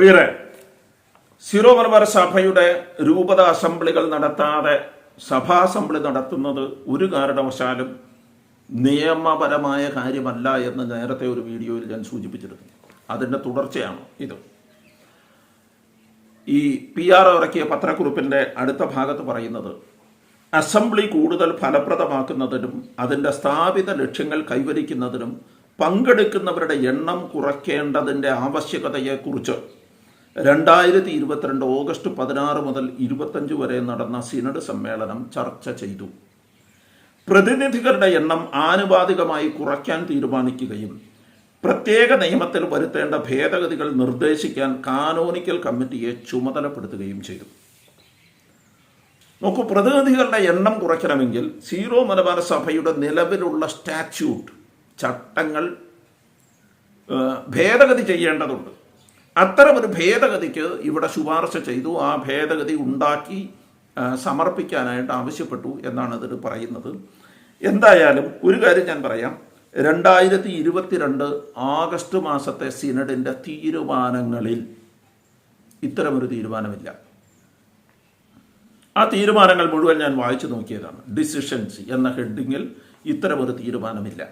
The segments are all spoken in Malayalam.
പ്രിയരെ സിറോ മലബാർ സഭയുടെ രൂപത അസംബ്ലികൾ നടത്താതെ സഭാ അസംബ്ലി നടത്തുന്നത് ഒരു കാരണവശാലും നിയമപരമായ കാര്യമല്ല എന്ന് നേരത്തെ ഒരു വീഡിയോയിൽ ഞാൻ സൂചിപ്പിച്ചിരുന്നു. അതിന്റെ തുടർച്ചയാണ് ഇത്. ഈ പി ആർ ഇറക്കിയ പത്രക്കുറിപ്പിന്റെ അടുത്ത ഭാഗത്ത് പറയുന്നത് അസംബ്ലി കൂടുതൽ ഫലപ്രദമാക്കുന്നതിനും അതിന്റെ സ്ഥാപിത ലക്ഷ്യങ്ങൾ കൈവരിക്കുന്നതിനും പങ്കെടുക്കുന്നവരുടെ എണ്ണം കുറയ്ക്കേണ്ടതിന്റെ ആവശ്യകതയെക്കുറിച്ച് രണ്ടായിരത്തി ഇരുപത്തിരണ്ട് ഓഗസ്റ്റ് പതിനാറ് മുതൽ ഇരുപത്തഞ്ച് വരെ നടന്ന സിനഡ് സമ്മേളനം ചർച്ച ചെയ്തു. പ്രതിനിധികളുടെ എണ്ണം ആനുപാതികമായി കുറയ്ക്കാൻ തീരുമാനിക്കുകയും പ്രത്യേക നിയമത്തിൽ വരുത്തേണ്ട ഭേദഗതികൾ നിർദ്ദേശിക്കാൻ കാനോനിക്കൽ കമ്മിറ്റിയെ ചുമതലപ്പെടുത്തുകയും ചെയ്തു. നോക്കൂ പ്രതിനിധികളുടെ എണ്ണം കുറയ്ക്കണമെങ്കിൽ സീറോ മലബാർ സഭയുടെ നിലവിലുള്ള സ്റ്റാറ്റ്യൂട്ട് ചട്ടങ്ങൾ ഭേദഗതി ചെയ്യേണ്ടതുണ്ട്. അത്തരമൊരു ഭേദഗതിക്ക് ഇവിടെ ശുപാർശ ചെയ്തു. ആ ഭേദഗതി ഉണ്ടാക്കി സമർപ്പിക്കാനായിട്ട് ആവശ്യപ്പെട്ടു എന്നാണ് ഇതിൽ പറയുന്നത്. എന്തായാലും ഒരു കാര്യം ഞാൻ പറയാം. രണ്ടായിരത്തി ഇരുപത്തിരണ്ട് ആഗസ്റ്റ് മാസത്തെ സിനഡിന്റെ തീരുമാനങ്ങളിൽ ഇത്തരമൊരു തീരുമാനമില്ല. ആ തീരുമാനങ്ങൾ മുഴുവൻ ഞാൻ വായിച്ചു നോക്കിയതാണ്. ഡിസിഷൻസ് എന്ന ഹെഡിങ്ങിൽ ഇത്തരമൊരു തീരുമാനമില്ല.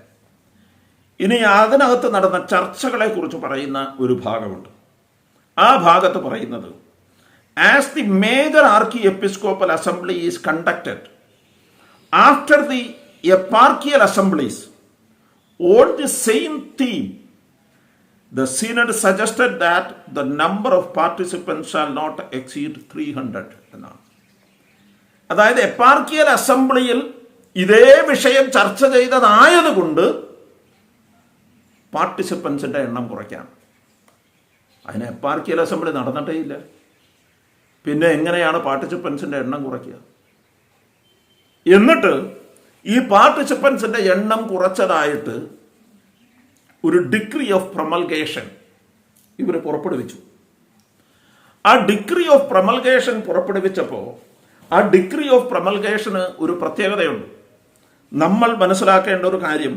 ഇനി അതിനകത്ത് നടന്ന ചർച്ചകളെ കുറിച്ച് പറയുന്ന ഒരു ഭാഗമുണ്ട്. ആ ഭാഗത്ത് പറയുന്നത്. As the major archiepiscopal assembly is conducted after the eparchial assemblies on the same theme the synod suggested that the number of participants are not exceed three hundred എന്നാണ്. അതായത് എപ്പാർക്കിയൽ അസംബ്ലിയിൽ ഇതേ വിഷയം ചർച്ച ചെയ്തതായതുകൊണ്ട് പാർട്ടിസിപ്പൻസിന്റെ എണ്ണം കുറയ്ക്കാം. അതിന് എപ്പാർക്കിയൽ അസംബ്ലി നടന്നിട്ടേ ഇല്ല. പിന്നെ എങ്ങനെയാണ് പാർട്ടിസിപ്പൻസിന്റെ എണ്ണം കുറയ്ക്കുക? എന്നിട്ട് ഈ പാർട്ടിസിപ്പൻസിന്റെ എണ്ണം കുറച്ചതായിട്ട് ഒരു ഡിഗ്രി ഓഫ് പ്രമൽഗേഷൻ ഇവർ പുറപ്പെടുവിച്ചു. ആ ഡിഗ്രി ഓഫ് പ്രമൽഗേഷൻ പുറപ്പെടുവിച്ചപ്പോൾ ആ ഡിഗ്രി ഓഫ് പ്രമൽഗേഷന് ഒരു പ്രത്യേകതയുണ്ട്. നമ്മൾ മനസ്സിലാക്കേണ്ട ഒരു കാര്യം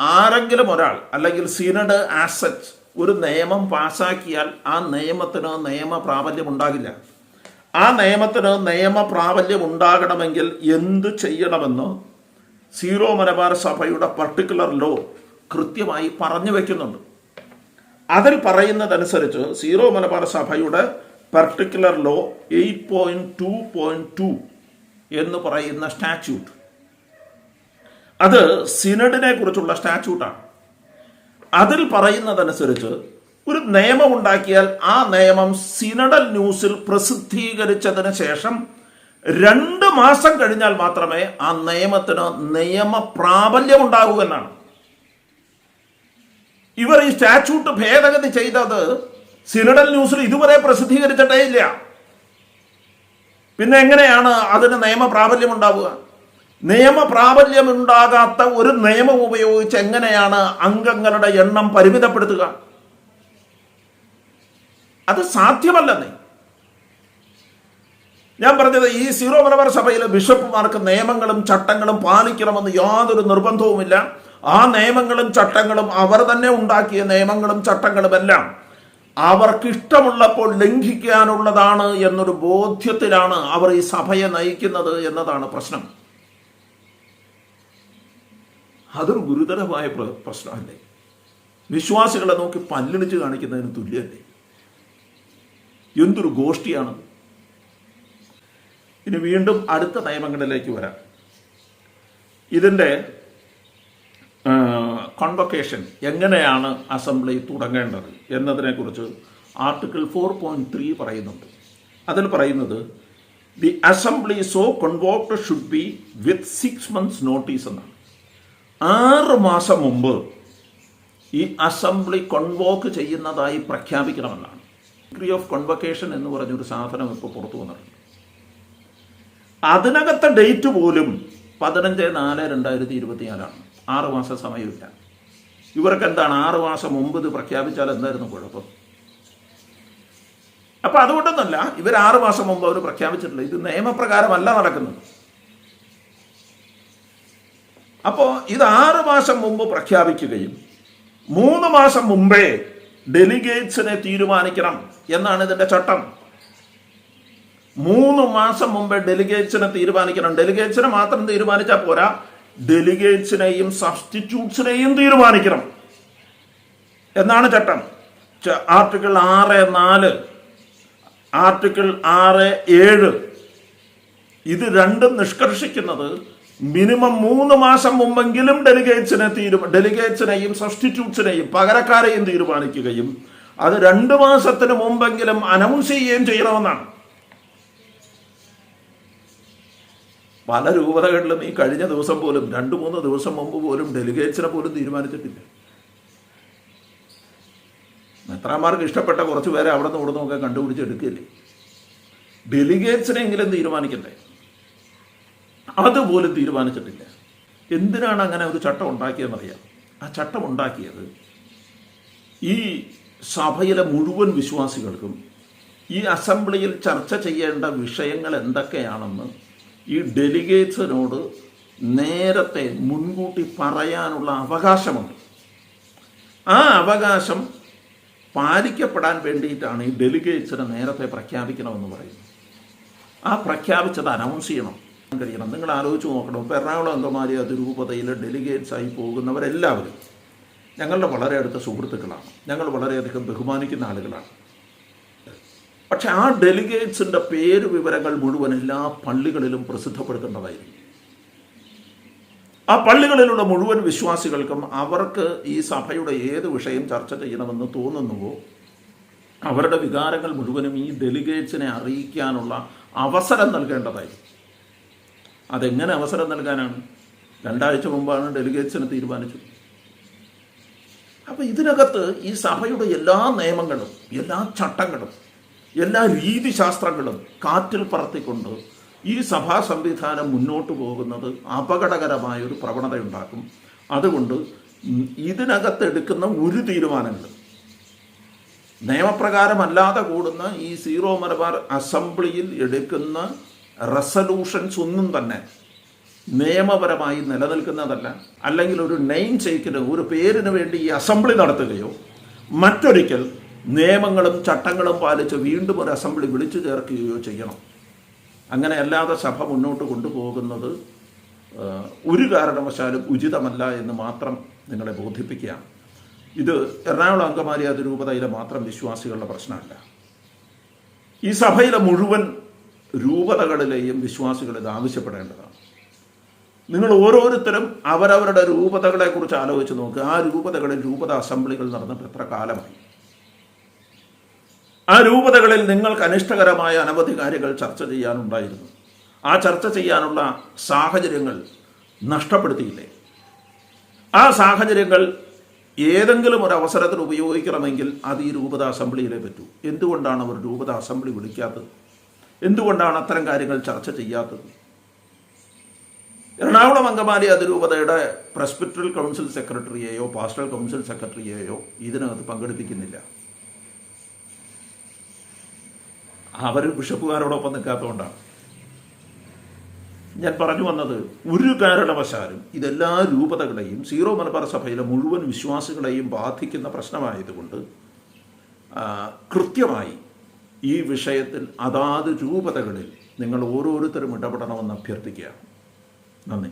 ആരെങ്കിലും ഒരാൾ അല്ലെങ്കിൽ സീനഡ് ആസറ്റ് ഒരു നിയമം പാസാക്കിയാൽ ആ നിയമത്തിന് നിയമ പ്രാബല്യം ഉണ്ടാകില്ല ആ നിയമത്തിന് നിയമ പ്രാബല്യം ഉണ്ടാകണമെങ്കിൽ എന്ത് ചെയ്യണമെന്ന് സീറോ മലബാർ സഭയുടെ പർട്ടിക്കുലർ ലോ കൃത്യമായി പറഞ്ഞു വെക്കുന്നുണ്ട്. അതിൽ പറയുന്നതനുസരിച്ച് സീറോ മലബാർ സഭയുടെ particular law eight point two point two എന്ന് പറയുന്ന സ്റ്റാറ്റ്യൂട്ട് അത് സിനഡിനെ കുറിച്ചുള്ള സ്റ്റാറ്റ്യൂട്ടാണ് അതിൽ പറയുന്നതനുസരിച്ച് ഒരു നിയമം ഉണ്ടാക്കിയാൽ ആ നിയമം സിനഡൽ ന്യൂസിൽ പ്രസിദ്ധീകരിച്ചതിന് ശേഷം രണ്ട് മാസം കഴിഞ്ഞാൽ മാത്രമേ ആ നിയമത്തിന് നിയമ പ്രാബല്യം ഉണ്ടാകൂ എന്നാണ്. ഇവർ ഈ സ്റ്റാറ്റ്യൂട്ട് ഭേദഗതി ചെയ്തത് സിനഡൽ ന്യൂസിൽ ഇതുവരെ പ്രസിദ്ധീകരിച്ചിട്ടേ ഇല്ല. പിന്നെ എങ്ങനെയാണ് അതിന് നിയമ പ്രാബല്യം ഉണ്ടാവുക? നിയമ പ്രാബല്യം ഉണ്ടാകാത്ത ഒരു നിയമം ഉപയോഗിച്ച് എങ്ങനെയാണ് അംഗങ്ങളുടെ എണ്ണം പരിമിതപ്പെടുത്തുക? അത് സാധ്യമല്ലെന്നേ. ഞാൻ പറഞ്ഞത് ഈ സീറോ മലബാർ സഭയിലെ ബിഷപ്പുമാർക്ക് നിയമങ്ങളും ചട്ടങ്ങളും പാലിക്കണമെന്ന് യാതൊരു നിർബന്ധവുമില്ല. ആ നിയമങ്ങളും ചട്ടങ്ങളും അവർ തന്നെ ഉണ്ടാക്കിയ നിയമങ്ങളും ചട്ടങ്ങളും എല്ലാം അവർക്കിഷ്ടമുള്ളപ്പോൾ ലംഘിക്കാനുള്ളതാണ് എന്നൊരു ബോധ്യത്തിലാണ് അവർ ഈ സഭയെ നയിക്കുന്നത് എന്നതാണ് പ്രശ്നം. അതൊരു ഗുരുതരമായ പ്ര- പ്രശ്നമല്ലേ? വിശ്വാസികളെ നോക്കി പല്ലിടിച്ച് കാണിക്കുന്നതിന് തുല്യമല്ലേ? എന്തൊരു ഗോഷ്ഠിയാണ് ഇനി വീണ്ടും അടുത്ത നിയമങ്ങളിലേക്ക് വരാം. ഇതിന്റെ കോൺവൊക്കേഷൻ എങ്ങനെയാണ് അസംബ്ലി തുടങ്ങേണ്ടത് എന്നതിനെക്കുറിച്ച് ആർട്ടിക്കിൾ ഫോർ പോയിന്റ് ത്രീ പറയുന്നുണ്ട്. അതിൽ പറയുന്നത് the assembly so convoked should be with six months notice എന്നാണ്. ആറ് മാസം മുമ്പ് ഈ അസംബ്ലി കൺവോക്ക് ചെയ്യുന്നതായി പ്രഖ്യാപിക്കണമെന്നാണ്. ഡിഗ്രി ഓഫ് കൺവക്കേഷൻ എന്ന് പറഞ്ഞൊരു സാധനം ഇപ്പോൾ പുറത്തു വന്നിട്ടുണ്ട്. അതിനകത്തെ ഡേറ്റ് പോലും പതിനഞ്ച് നാല് രണ്ടായിരത്തി ഇരുപത്തിനാലാണ് ആറ് മാസം സമയമില്ല. ഇവർക്ക് എന്താണ്? ആറ് മാസം മുമ്പ് ഇത് പ്രഖ്യാപിച്ചാൽ എന്തായിരുന്നു കുഴപ്പം? അപ്പം അതുകൊണ്ടൊന്നല്ല ഇവർ ആറ് മാസം മുമ്പ് അവർ പ്രഖ്യാപിച്ചിട്ടില്ല. ഇത് നിയമപ്രകാരമല്ല നടക്കുന്നത്. അപ്പോൾ ഇത് ആറ് മാസം മുമ്പ് പ്രഖ്യാപിക്കുകയും മൂന്ന് മാസം മുമ്പേ ഡെലിഗേറ്റ്സിനെ തീരുമാനിക്കണം എന്നാണ് ഇതിന്റെ ചട്ടം. മൂന്ന് മാസം മുമ്പേ ഡെലിഗേറ്റ്സിനെ തീരുമാനിക്കണം. ഡെലിഗേറ്റ്സിനെ മാത്രം തീരുമാനിച്ചാൽ പോരാ. ഡെലിഗേറ്റ്സിനെയും സബ്സ്റ്റിറ്റ്യൂട്ട്സിനെയും തീരുമാനിക്കണം എന്നാണ് ചട്ടം. ആർട്ടിക്കിൾ ആറ് നാല് ആർട്ടിക്കിൾ ആറ് ഏഴ്. ഇത് രണ്ടും നിഷ്കർഷിക്കുന്നത് മിനിമം മൂന്ന് മാസം മുമ്പെങ്കിലും ഡെലിഗേറ്റ്സിനെ തീരുമാ ഡെലിഗേറ്റ്സിനെയും സബ്സ്റ്റിറ്റ്യൂട്ട്സിനെയും പകരക്കാരെയും തീരുമാനിക്കുകയും അത് രണ്ട് മാസത്തിന് മുമ്പെങ്കിലും അനൗൺസ് ചെയ്യുകയും ചെയ്യണമെന്നാണ്. പല രൂപതകളിലും ഈ കഴിഞ്ഞ ദിവസം പോലും രണ്ട് മൂന്ന് ദിവസം മുമ്പ് പോലും ഡെലിഗേറ്റ്സിനെ പോലും തീരുമാനിച്ചിട്ടില്ല. മെത്രാന്മാർക്ക് ഇഷ്ടപ്പെട്ട കുറച്ച് പേരെ അവിടെ നിന്ന് ഇവിടെ നിന്നൊക്കെ കണ്ടുപിടിച്ചെടുക്കില്ലേ ഡെലിഗേറ്റ്സിനെങ്കിലും തീരുമാനിക്കണ്ടേ? അതുപോലും തീരുമാനിച്ചിട്ടില്ല. എന്തിനാണ് അങ്ങനെ ഒരു ചട്ടം ഉണ്ടാക്കിയതെന്നറിയാം. ആ ചട്ടം ഉണ്ടാക്കിയത് ഈ സഭയിലെ മുഴുവൻ വിശ്വാസികൾക്കും ഈ അസംബ്ലിയിൽ ചർച്ച ചെയ്യേണ്ട വിഷയങ്ങൾ എന്തൊക്കെയാണെന്ന് ഈ ഡെലിഗേറ്റ്സിനോട് നേരത്തെ മുൻകൂട്ടി പറയാനുള്ള അവകാശമുണ്ട്. ആ അവകാശം പാലിക്കപ്പെടാൻ വേണ്ടിയിട്ടാണ് ഈ ഡെലിഗേറ്റ്സിനെ നേരത്തെ പ്രഖ്യാപിക്കണമെന്ന് പറയുന്നത്. ആ പ്രഖ്യാപിച്ചത് അനൗൺസ് ചെയ്യണം. കഴിയണം. നിങ്ങൾ ആലോചിച്ച് നോക്കണം. ഇപ്പോൾ എറണാകുളം അങ്കമാലി അതിരൂപതയിൽ ഡെലിഗേറ്റ്സ് ആയി പോകുന്നവരെല്ലാവരും ഞങ്ങളുടെ വളരെ അടുത്ത സുഹൃത്തുക്കളാണ്. ഞങ്ങൾ വളരെയധികം ബഹുമാനിക്കുന്ന ആളുകളാണ്. പക്ഷെ ആ ഡെലിഗേറ്റ്സിന്റെ പേര് വിവരങ്ങൾ മുഴുവൻ എല്ലാ പള്ളികളിലും പ്രസിദ്ധപ്പെടുത്തേണ്ടതായിരുന്നു. ആ പള്ളികളിലുള്ള മുഴുവൻ വിശ്വാസികൾക്കും അവർക്ക് ഈ സഭയുടെ ഏത് വിഷയം ചർച്ച ചെയ്യണമെന്ന് തോന്നുന്നുവോ അവരുടെ വികാരങ്ങൾ മുഴുവനും ഈ ഡെലിഗേറ്റ്സിനെ അറിയിക്കാനുള്ള അവസരം നൽകേണ്ടതായി അതെങ്ങനെ അവസരം നൽകാനാണ്? രണ്ടാഴ്ച മുമ്പാണ് ഡെലിഗേറ്റ്സിനെ തീരുമാനിച്ചത്. അപ്പൊ ഇതിനകത്ത് ഈ സഭയുടെ എല്ലാ നിയമങ്ങളും എല്ലാ ചട്ടങ്ങളും എല്ലാ രീതിശാസ്ത്രങ്ങളും കാറ്റിൽ പറത്തിക്കൊണ്ട് ഈ സഭാ സംവിധാനം മുന്നോട്ട് പോകുന്നത് അപകടകരമായ ഒരു പ്രവണതയുണ്ടാക്കും. അതുകൊണ്ട് ഇതിനകത്ത് എടുക്കുന്ന ഒരു തീരുമാനങ്ങളും നിയമപ്രകാരമല്ലാതെ കൂടുന്ന ഈ സീറോ മലബാർ അസംബ്ലിയിൽ എടുക്കുന്ന റെസൊല്യൂഷൻസ് ഒന്നും തന്നെ നിയമപരമായി നിലനിൽക്കുന്നതല്ല. അല്ലെങ്കിൽ ഒരു നെയിം ചേക്കിന് ഒരു പേരിന് വേണ്ടി ഈ അസംബ്ലി നടത്തുകയോ മറ്റൊരിക്കൽ നിയമങ്ങളും ചട്ടങ്ങളും പാലിച്ച് വീണ്ടും ഒരു അസംബ്ലി വിളിച്ചു ചേർക്കുകയോ ചെയ്യണം. അങ്ങനെ അല്ലാതെ സഭ മുന്നോട്ട് കൊണ്ടുപോകുന്നത് ഒരു കാരണവശാലും ഉചിതമല്ല എന്ന് മാത്രം നിങ്ങളെ ബോധിപ്പിക്കുകയാണ്. ഇത് എറണാകുളം അങ്കമാലി അതിരൂപതയിലെ മാത്രം വിശ്വാസികളുടെ പ്രശ്നമല്ല. ഈ സഭയിലെ മുഴുവൻ രൂപതകളിലെയും വിശ്വാസികൾ ഇത് ആവശ്യപ്പെടേണ്ടതാണ്. നിങ്ങൾ ഓരോരുത്തരും അവരവരുടെ രൂപതകളെ കുറിച്ച് ആലോചിച്ച് നോക്കുക ആ രൂപതകളിൽ രൂപത അസംബ്ലികൾ നടന്നിട്ട് എത്ര കാലമായി? ആ രൂപതകളിൽ നിങ്ങൾക്ക് അനിഷ്ടകരമായ അനവധി കാര്യങ്ങൾ ചർച്ച ചെയ്യാനുണ്ടായിരുന്നു. ആ ചർച്ച ചെയ്യാനുള്ള സാഹചര്യങ്ങൾ നഷ്ടപ്പെടുത്തിയില്ലേ? ആ സാഹചര്യങ്ങൾ ഏതെങ്കിലും ഒരു അവസരത്തിൽ ഉപയോഗിക്കണമെങ്കിൽ അത് ഈ രൂപത അസംബ്ലിയിലേ പറ്റൂ. എന്തുകൊണ്ടാണ് അവർ രൂപത അസംബ്ലി വിളിക്കാത്തത്? എന്തുകൊണ്ടാണ് അത്തരം കാര്യങ്ങൾ ചർച്ച ചെയ്യാത്തത്? എറണാകുളം അങ്കമാലി അതിരൂപതയുടെ പ്രസ്പിറ്റൽ കൗൺസിൽ സെക്രട്ടറിയെയോ പാസ്റ്റൽ കൗൺസിൽ സെക്രട്ടറിയെയോ ഇതിനകത്ത് പങ്കെടുപ്പിക്കുന്നില്ല. അവർ ബിഷപ്പുകാരോടൊപ്പം നിൽക്കാത്തതുകൊണ്ടാണ്. ഞാൻ പറഞ്ഞു വന്നത് ഒരു കാരണവശാലും ഇതെല്ലാ രൂപതകളെയും സീറോ മലബാർ സഭയിലെ മുഴുവൻ വിശ്വാസികളെയും ബാധിക്കുന്ന പ്രശ്നമായതുകൊണ്ട് കൃത്യമായി ഈ വിഷയത്തിൽ അതാത് രൂപതകളിൽ നിങ്ങൾ ഓരോരുത്തരും ഇടപെടണമെന്ന് അഭ്യർത്ഥിക്കുകയാണ്. നന്ദി.